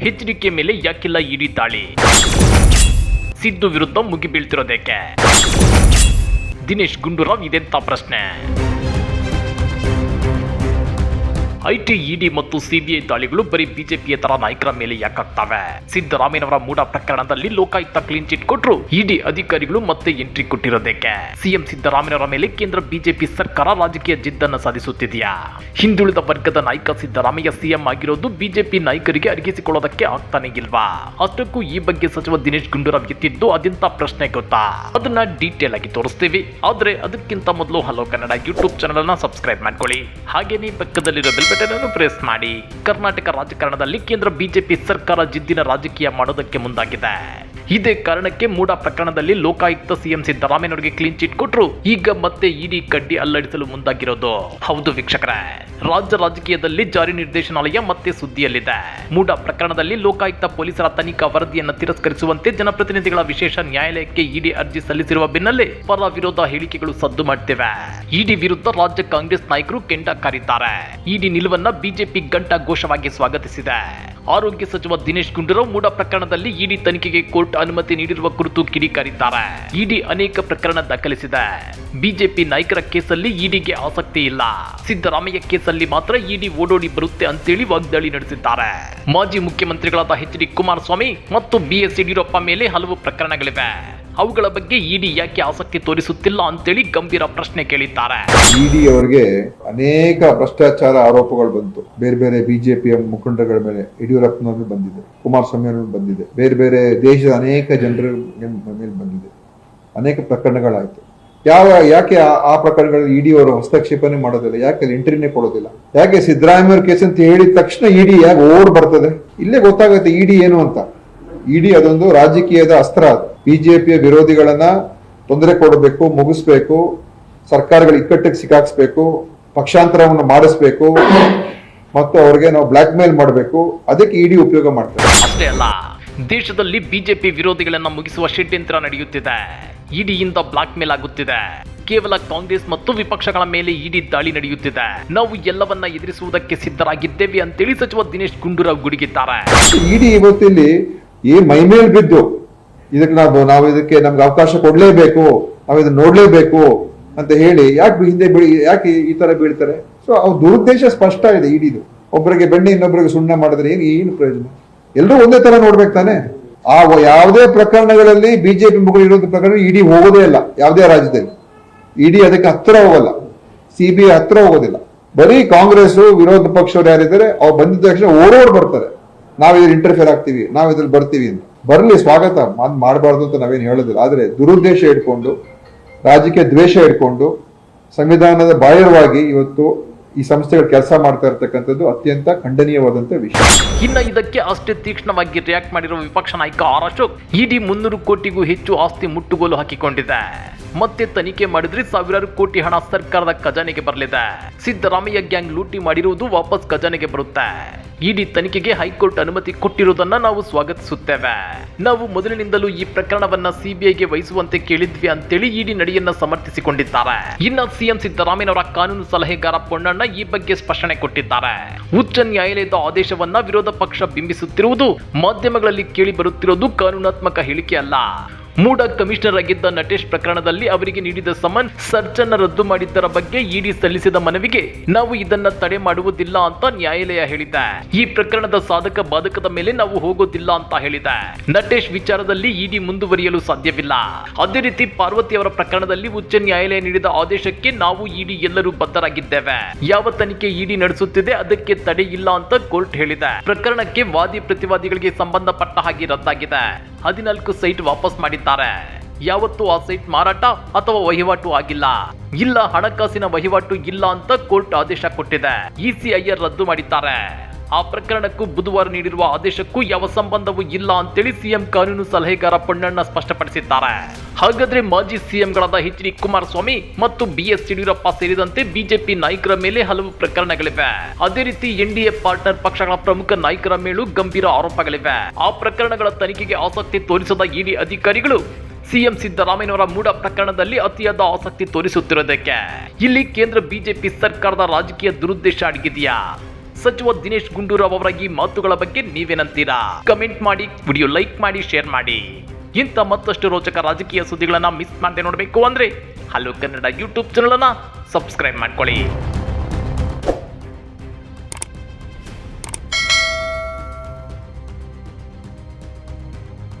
HDK ಮೇಲೆ ಯಾಕಿಲ್ಲ ಇಡಿ ದಾಳಿ. ಸಿದ್ದು ವಿರುದ್ಧ ಮುಗಿ ಬೀಳ್ತಿರೋದೇಕೆ ದಿನೇಶ್ ಗುಂಡೂರಾವ್ ಇದೆಂತ ಪ್ರಶ್ನೆ? ಐಟಿ, ಇಡಿ ಮತ್ತು ಸಿಬಿಐ ದಾಳಿಗಳು ಬರೀ ಬಿಜೆಪಿಯೇತರ ನಾಯಕರ ಮೇಲೆ ಯಾಕಾಗ್ತವೆ? ಸಿದ್ದರಾಮಯ್ಯನವರ ಮೂಡ ಪ್ರಕರಣದಲ್ಲಿ ಲೋಕಾಯುಕ್ತ ಕ್ಲೀನ್ ಚಿಟ್ ಕೊಟ್ಟರು ಇಡಿ ಅಧಿಕಾರಿಗಳು ಮತ್ತೆ ಎಂಟ್ರಿ ಕೊಟ್ಟಿರೋದಕ್ಕೆ. ಸಿಎಂ ಸಿದ್ದರಾಮಯ್ಯನವರ ಮೇಲೆ ಕೇಂದ್ರ ಬಿಜೆಪಿ ಸರ್ಕಾರ ರಾಜಕೀಯ ಜಿದ್ದನ್ನು ಸಾಧಿಸುತ್ತಿದೆಯಾ? ಹಿಂದುಳಿದ ವರ್ಗದ ನಾಯಕ ಸಿದ್ದರಾಮಯ್ಯ ಸಿಎಂ ಆಗಿರೋದು ಬಿಜೆಪಿ ನಾಯಕರಿಗೆ ಅರಿಗಿಸಿಕೊಳ್ಳೋದಕ್ಕೆ ಆಗ್ತಾನೆ ಇಲ್ವಾ? ಅಷ್ಟಕ್ಕೂ ಈ ಬಗ್ಗೆ ಸಚಿವ ದಿನೇಶ್ ಗುಂಡೂರಾವ್ ಎತ್ತಿದ್ದು ಅದಿಂತ ಪ್ರಶ್ನೆ ಗೊತ್ತಾ? ಅದನ್ನ ಡೀಟೇಲ್ ಆಗಿ ತೋರಿಸ್ತೀವಿ. ಆದ್ರೆ ಅದಕ್ಕಿಂತ ಮೊದಲು ಹಲೋ ಕನ್ನಡ ಯೂಟ್ಯೂಬ್ ಚಾನಲ್ ಅನ್ನ ಸಬ್ಸ್ಕ್ರೈಬ್ ಮಾಡ್ಕೊಳ್ಳಿ. ಹಾಗೇನೇ ಪಕ್ಕದಲ್ಲಿರೋ ಬೆಲ್ ಬಟನ್ ಅನ್ನು ಪ್ರೆಸ್ ಮಾಡಿ ಕರ್ನಾಟಕ ರಾಜಕಾರಣದಲ್ಲಿ ಕೇಂದ್ರ ಬಿಜೆಪಿ ಸರ್ಕಾರ ಜಿದ್ದಿನ ರಾಜಕೀಯ ಮಾಡೋದಕ್ಕೆ ಮುಂದಾಗಿದೆ. ಇದೇ ಕಾರಣಕ್ಕೆ ಮೂಡ ಪ್ರಕರಣದಲ್ಲಿ ಲೋಕಾಯುಕ್ತ ಸಿಎಂ ಸಿದ್ದರಾಮಯ್ಯನವರಿಗೆ ಕ್ಲೀನ್ ಚಿಟ್ ಕೊಟ್ಟರು ಈಗ ಮತ್ತೆ ಇಡಿ ಕಡ್ಡಿ ಅಲ್ಲಡಿಸಲು ಮುಂದಾಗಿರೋದು. ಹೌದು ವೀಕ್ಷಕರೇ. ರಾಜ್ಯ ರಾಜಕೀಯದಲ್ಲಿ ಜಾರಿ ನಿರ್ದೇಶನಾಲಯ ಮತ್ತೆ ಸುದ್ದಿಯಲ್ಲಿದೆ. ಮೂಡ ಪ್ರಕರಣದಲ್ಲಿ ಲೋಕಾಯುಕ್ತ ಪೊಲೀಸರ ತನಿಖಾ ವರದಿಯನ್ನು ತಿರಸ್ಕರಿಸುವಂತೆ ಜನಪ್ರತಿನಿಧಿಗಳ ವಿಶೇಷ ನ್ಯಾಯಾಲಯಕ್ಕೆ ಇಡಿ ಅರ್ಜಿ ಸಲ್ಲಿಸಿರುವ ಬೆನ್ನಲ್ಲೇ ಪರ ವಿರೋಧ ಹೇಳಿಕೆಗಳು ಸದ್ದು ಮಾಡುತ್ತಿವೆ ಇಡಿ ವಿರುದ್ಧ ರಾಜ್ಯ ಕಾಂಗ್ರೆಸ್ ನಾಯಕರು ಕೆಂಡ ಕಾರಿದ್ದಾರೆ. ಇಡಿ ನಿಲುವನ್ನ ಬಿಜೆಪಿ ಗಂಟ ಘೋಷವಾಗಿ ಸ್ವಾಗತಿಸಿದೆ. ಆರೋಗ್ಯ ಸಚಿವ ದಿನೇಶ್ ಗುಂಡೂರಾವ್ ಮೂಡ ಪ್ರಕರಣದಲ್ಲಿ ಇಡಿ ತನಿಖೆಗೆ ಕೋರ್ಟ್ ಅನುಮತಿ ನೀಡಿರುವ ಕುರಿತು ಕಿಡಿಕಾರಿದ್ದಾರೆ. ಇಡಿ ಅನೇಕ ಪ್ರಕರಣ ದಾಖಲಿಸಿದೆ. ಬಿಜೆಪಿ ನಾಯಕರ ಕೇಸಲ್ಲಿ ಇಡಿಗೆ ಆಸಕ್ತಿ ಇಲ್ಲ. ಸಿದ್ದರಾಮಯ್ಯ ಕೇಸಲ್ಲಿ ಮಾತ್ರ ಇಡಿ ಓಡೋಡಿ ಬರುತ್ತೆ ಅಂತೇಳಿ ವಾಗ್ದಾಳಿ ನಡೆಸಿದ್ದಾರೆ. ಮಾಜಿ ಮುಖ್ಯಮಂತ್ರಿಗಳಾದ ಎಚ್ ಡಿ ಕುಮಾರಸ್ವಾಮಿ ಮತ್ತು ಬಿಎಸ್ ಯಡಿಯೂರಪ್ಪ ಮೇಲೆ ಹಲವು ಪ್ರಕರಣಗಳಿವೆ. ಅವುಗಳ ಬಗ್ಗೆ ಇಡಿ ಯಾಕೆ ಆಸಕ್ತಿ ತೋರಿಸುತ್ತಿಲ್ಲ ಅಂತೇಳಿ ಗಂಭೀರ ಪ್ರಶ್ನೆ ಕೇಳಿದ್ದಾರೆ. ಇಡಿ ಅವರಿಗೆ ಅನೇಕ ಭ್ರಷ್ಟಾಚಾರ ಆರೋಪಗಳು ಬಂತು. ಬೇರೆ ಬೇರೆ ಬಿಜೆಪಿಯ ಮುಖಂಡಗಳ ಮೇಲೆ ಯಡಿಯೂರಪ್ಪನವ್ರ ಬಂದಿದೆ. ಕುಮಾರಸ್ವಾಮಿ ಅವ್ರ ಬಂದಿದೆ. ಬೇರೆ ಬೇರೆ ದೇಶದ ಅನೇಕ ಜನರ ಮೇಲೆ ಬಂದಿದೆ. ಅನೇಕ ಪ್ರಕರಣಗಳಾಯ್ತು. ಯಾವ ಯಾಕೆ ಆ- ಆ ಪ್ರಕರಣಗಳಲ್ಲಿ ಇಡಿ ಅವರು ಹಸ್ತಕ್ಷೇಪನೇ ಮಾಡೋದಿಲ್ಲ? ಯಾಕೆ ಅಲ್ಲಿ ಎಂಟ್ರಿನೇ ಕೊಡೋದಿಲ್ಲ? ಯಾಕೆ ಸಿದ್ದರಾಮಯ್ಯ ಕೇಸ್ ಅಂತ ಹೇಳಿದ ತಕ್ಷಣ ಇಡಿ ಯಾಕೆ ಓಡ್ ಬರ್ತದೆ? ಇಲ್ಲೇ ಗೊತ್ತಾಗುತ್ತೆ ಇಡಿ ಏನು ಅಂತ. ಇಡಿ ಅದೊಂದು ರಾಜಕೀಯದ ಅಸ್ತ್ರ. ಅದು ಬಿಜೆಪಿಯ ವಿರೋಧಿಗಳನ್ನ ತೊಂದರೆ ಕೊಡಬೇಕು ಮುಗಿಸ್ಬೇಕು ಸರ್ಕಾರಗಳ ಇಕ್ಕಟ್ಟಿಗೆ ಸಿಕ್ಕಾಕ್ಸ್ಬೇಕು ಪಕ್ಷಾಂತರವನ್ನು ಮಾಡಿಸ್ಬೇಕು ಮತ್ತು ಅವ್ರಿಗೆ ನಾವು ಬ್ಲ್ಯಾಕ್ ಮೇಲ್ ಮಾಡಬೇಕು. ಅದಕ್ಕೆ ಇಡಿ ಉಪಯೋಗ ಮಾಡ್ತಾರೆ. ಅಷ್ಟೇ ಅಲ್ಲ ದೇಶದಲ್ಲಿ ಬಿಜೆಪಿ ವಿರೋಧಿಗಳನ್ನ ಮುಗಿಸುವ ಷಡ್ಯಂತ್ರ ನಡೆಯುತ್ತಿದೆ. ಇಡಿಯಿಂದ ಬ್ಲಾಕ್ ಮೇಲ್ ಆಗುತ್ತಿದೆ. ಕೇವಲ ಕಾಂಗ್ರೆಸ್ ಮತ್ತು ವಿಪಕ್ಷಗಳ ಮೇಲೆ ಇಡಿ ದಾಳಿ ನಡೆಯುತ್ತಿದೆ. ನಾವು ಎಲ್ಲವನ್ನ ಎದುರಿಸುವುದಕ್ಕೆ ಸಿದ್ಧರಾಗಿದ್ದೇವೆ ಅಂತೇಳಿ ಸಚಿವ ದಿನೇಶ್ ಗುಂಡೂರಾವ್ ಗುಡುಗಿದ್ದಾರೆ. ಇಡಿ ಇವತ್ತಿಲ್ಲಿ ಈ ಮೈಮೇಲ್ ಬಿದ್ದು ಇದಕ್ಕೆ ನಾವು ನಾವು ಇದಕ್ಕೆ ನಮ್ಗೆ ಅವಕಾಶ ಕೊಡ್ಲೇಬೇಕು, ನಾವು ಇದನ್ನ ನೋಡ್ಲೇಬೇಕು ಅಂತ ಹೇಳಿ ಯಾಕೆ ಹಿಂದೆ ಬೀಳಿ, ಯಾಕೆ ಈ ತರ ಬೀಳ್ತಾರೆ? ಸೊ ಅವ್ರ ದುರುದ್ದೇಶ ಸ್ಪಷ್ಟ ಇದೆ ಇಡೀದು ಒಬ್ಬರಿಗೆ ಬೆಣ್ಣೆ ಇನ್ನೊಬ್ಬರಿಗೆ ಸುಣ್ಣ ಮಾಡಿದ್ರೆ ಏನು ಏನು ಪ್ರಯೋಜನ? ಎಲ್ಲರೂ ಒಂದೇ ತರ ನೋಡ್ಬೇಕು ತಾನೆ. ಆ ಯಾವುದೇ ಪ್ರಕರಣಗಳಲ್ಲಿ ಬಿಜೆಪಿ ಮುಖ ಇರೋದು ಪ್ರಕರಣ ಇಡಿ ಹೋಗೋದೇ ಇಲ್ಲ, ಯಾವುದೇ ರಾಜ್ಯದಲ್ಲಿ. ಇಡಿ ಅದಕ್ಕೆ ಹತ್ರ ಹೋಗಲ್ಲ. ಸಿ ಬಿ ಐ ಹತ್ರ ಹೋಗೋದಿಲ್ಲ. ಬರೀ ಕಾಂಗ್ರೆಸ್ ವಿರೋಧ ಪಕ್ಷವ್ರು ಯಾರಿದ್ದಾರೆ, ಅವ್ರು ಬಂದಿದ್ದ ತಕ್ಷಣ ಓಡೋಡ್ ಬರ್ತಾರೆ. ನಾವ್ ಇದ್ರ ಇಂಟರ್ಫಿಯರ್ ಆಗ್ತೀವಿ, ನಾವು ಇದ್ರಲ್ಲಿ ಬರ್ತೀವಿ ಅಂತ. ಬರ್ಲಿ, ಸ್ವಾಗತ. ಮಾಡ್- ಮಾಡಬಾರ್ದು ಅಂತ ನಾವೇನು ಹೇಳೋದಿಲ್ಲ. ಆದ್ರೆ ದುರುದ್ದೇಶ ಇಟ್ಕೊಂಡು ರಾಜಕೀಯ ದ್ವೇಷ ಇಟ್ಕೊಂಡು ಸಂವಿಧಾನದ ಬಾಹ್ಯವಾಗಿ ಇವತ್ತು ಈ ಸಂಸ್ಥೆಗಳು ಕೆಲಸ ಮಾಡ್ತಾ ಇರತಕ್ಕಂಥದ್ದು ಅತ್ಯಂತ ಖಂಡನೀಯವಾದಂತ ವಿಷಯ. ಇನ್ನ ಇದಕ್ಕೆ ಅಷ್ಟೇ ತೀಕ್ಷ್ಣವಾಗಿ ರಿಯಾಕ್ಟ್ ಮಾಡಿರುವ ವಿಪಕ್ಷ ನಾಯಕ ಆರ್ ಅಶೋಕ್, ಇಡೀ ಮುನ್ನೂರು ಕೋಟಿಗೂ ಹೆಚ್ಚು ಆಸ್ತಿ ಮುಟ್ಟುಗೋಲು ಹಾಕಿಕೊಂಡಿದೆ. ಮತ್ತೆ ತನಿಖೆ ಮಾಡಿದ್ರೆ ಸಾವಿರಾರು ಕೋಟಿ ಹಣ ಸರ್ಕಾರದ ಖಜಾನೆಗೆ ಬರಲಿದೆ. ಸಿದ್ದರಾಮಯ್ಯ ಗ್ಯಾಂಗ್ ಲೂಟಿ ಮಾಡಿರುವುದು ವಾಪಸ್ ಖಜಾನೆಗೆ ಬರುತ್ತೆ. ಇಡಿ ತನಿಖೆಗೆ ಹೈಕೋರ್ಟ್ ಅನುಮತಿ ಕೊಟ್ಟಿರುವುದನ್ನ ನಾವು ಸ್ವಾಗತಿಸುತ್ತೇವೆ. ನಾವು ಮೊದಲಿನಿಂದಲೂ ಈ ಪ್ರಕರಣವನ್ನ ಸಿಬಿಐಗೆ ವಹಿಸುವಂತೆ ಕೇಳಿದ್ವಿ ಅಂತೇಳಿ ಇಡಿ ನಡೆಯನ್ನ ಸಮರ್ಥಿಸಿಕೊಂಡಿದ್ದಾರೆ. ಇನ್ನ ಸಿಎಂ ಸಿದ್ದರಾಮಯ್ಯನವರ ಕಾನೂನು ಸಲಹೆಗಾರ ಪೊನ್ನಣ್ಣ ಈ ಬಗ್ಗೆ ಸ್ಪಷ್ಟನೆ ಕೊಟ್ಟಿದ್ದಾರೆ. ಉಚ್ಚ ನ್ಯಾಯಾಲಯದ ಆದೇಶವನ್ನ ವಿರೋಧ ಪಕ್ಷ ಬಿಂಬಿಸುತ್ತಿರುವುದು ಮಾಧ್ಯಮಗಳಲ್ಲಿ ಕೇಳಿ ಬರುತ್ತಿರೋದು ಕಾನೂನಾತ್ಮಕ ಹೇಳಿಕೆ ಅಲ್ಲ. ಮೂಡ ಕಮಿಷನರ್ ಆಗಿದ್ದ ನಟೇಶ್ ಪ್ರಕರಣದಲ್ಲಿ ಅವರಿಗೆ ನೀಡಿದ ಸಮನ್ ಸರ್ಚ್ ಅನ್ನ ರದ್ದು ಮಾಡಿದ್ದರ ಬಗ್ಗೆ ಇಡಿ ಸಲ್ಲಿಸಿದ ಮನವಿಗೆ ನಾವು ಇದನ್ನ ತಡೆ ಮಾಡುವುದಿಲ್ಲ ಅಂತ ನ್ಯಾಯಾಲಯ ಹೇಳಿದೆ. ಈ ಪ್ರಕರಣದ ಸಾಧಕ ಬಾಧಕದ ಮೇಲೆ ನಾವು ಹೋಗೋದಿಲ್ಲ ಅಂತ ಹೇಳಿದೆ. ನಟೇಶ್ ವಿಚಾರದಲ್ಲಿ ಇಡಿ ಮುಂದುವರಿಯಲು ಸಾಧ್ಯವಿಲ್ಲ. ಅದೇ ರೀತಿ ಪಾರ್ವತಿ ಅವರ ಪ್ರಕರಣದಲ್ಲಿ ಉಚ್ಚ ನ್ಯಾಯಾಲಯ ನೀಡಿದ ಆದೇಶಕ್ಕೆ ನಾವು ಇಡಿ ಎಲ್ಲರೂ ಬದ್ಧರಾಗಿದ್ದೇವೆ. ಯಾವ ತನಿಖೆ ಇಡಿ ನಡೆಸುತ್ತಿದೆ ಅದಕ್ಕೆ ತಡೆ ಇಲ್ಲ ಅಂತ ಕೋರ್ಟ್ ಹೇಳಿದೆ. ಪ್ರಕರಣಕ್ಕೆ ವಾದಿ ಪ್ರತಿವಾದಿಗಳಿಗೆ ಸಂಬಂಧಪಟ್ಟ ಹಾಗೆ ರದ್ದಾಗಿದೆ. ಹದಿನಾಲ್ಕು ಸೈಟ್ ವಾಪಸ್ ಮಾಡಿದ್ದಾರೆ. ಯಾವತ್ತೂ ಆ ಸೈಟ್ ಮಾರಾಟ ಅಥವಾ ವಹಿವಾಟು ಆಗಿಲ್ಲ. ಇಲ್ಲ ಹಣಕಾಸಿನ ವಹಿವಾಟು ಇಲ್ಲ ಅಂತ ಕೋರ್ಟ್ ಆದೇಶ ಕೊಟ್ಟಿದೆ. ಇಸಿಐಆರ್ ರದ್ದು ಮಾಡಿದ್ದಾರೆ. ಆ ಪ್ರಕರಣಕ್ಕೂ ಬುಧವಾರ ನೀಡಿರುವ ಆದೇಶಕ್ಕೂ ಯಾವ ಸಂಬಂಧವೂ ಇಲ್ಲ ಅಂತೇಳಿ ಸಿಎಂ ಕಾನೂನು ಸಲಹೆಗಾರ ಪೊನ್ನಣ್ಣ ಸ್ಪಷ್ಟಪಡಿಸಿದ್ದಾರೆ. ಹಾಗಾದ್ರೆ ಮಾಜಿ ಸಿಎಂಗಳಾದ ಎಚ್ ಡಿ ಕುಮಾರಸ್ವಾಮಿ ಮತ್ತು ಬಿ ಎಸ್ ಯಡಿಯೂರಪ್ಪ ಸೇರಿದಂತೆ ಬಿಜೆಪಿ ನಾಯಕರ ಮೇಲೆ ಹಲವು ಪ್ರಕರಣಗಳಿವೆ. ಅದೇ ರೀತಿ ಎನ್ಡಿಎ ಪಾರ್ಟ್ನರ್ ಪಕ್ಷಗಳ ಪ್ರಮುಖ ನಾಯಕರ ಮೇಲೂ ಗಂಭೀರ ಆರೋಪಗಳಿವೆ. ಆ ಪ್ರಕರಣಗಳ ತನಿಖೆಗೆ ಆಸಕ್ತಿ ತೋರಿಸದ ಇಡಿ ಅಧಿಕಾರಿಗಳು ಸಿಎಂ ಸಿದ್ದರಾಮಯ್ಯನವರ ಮೂಡ ಪ್ರಕರಣದಲ್ಲಿ ಅತಿಯಾದ ಆಸಕ್ತಿ ತೋರಿಸುತ್ತಿರುವುದಕ್ಕೆ. ಇಲ್ಲಿ ಕೇಂದ್ರ ಬಿಜೆಪಿ ಸರ್ಕಾರದ ರಾಜಕೀಯ ದುರುದ್ದೇಶ ಅಡಗಿದೆಯಾ? ಸಚಿವ ದಿನೇಶ್ ಗುಂಡೂರಾವ್ ಅವರ ಈ ಮಾತುಗಳ ಬಗ್ಗೆ ನೀವೇನಂತೀರಾ? ಕಮೆಂಟ್ ಮಾಡಿ ವಿಡಿಯೋ ಲೈಕ್ ಮಾಡಿ ಶೇರ್ ಮಾಡಿ. ಇಂಥ ಮತ್ತಷ್ಟು ರೋಚಕ ರಾಜಕೀಯ ಸುದ್ದಿಗಳನ್ನ ಮಿಸ್ ಮಾಡದೆ ನೋಡಬೇಕು ಅಂದ್ರೆ ಹಲೋ ಕನ್ನಡ ಯೂಟ್ಯೂಬ್ ಚಾನಲ್ ಅನ್ನ ಸಬ್ಸ್ಕ್ರೈಬ್ ಮಾಡ್ಕೊಳ್ಳಿ.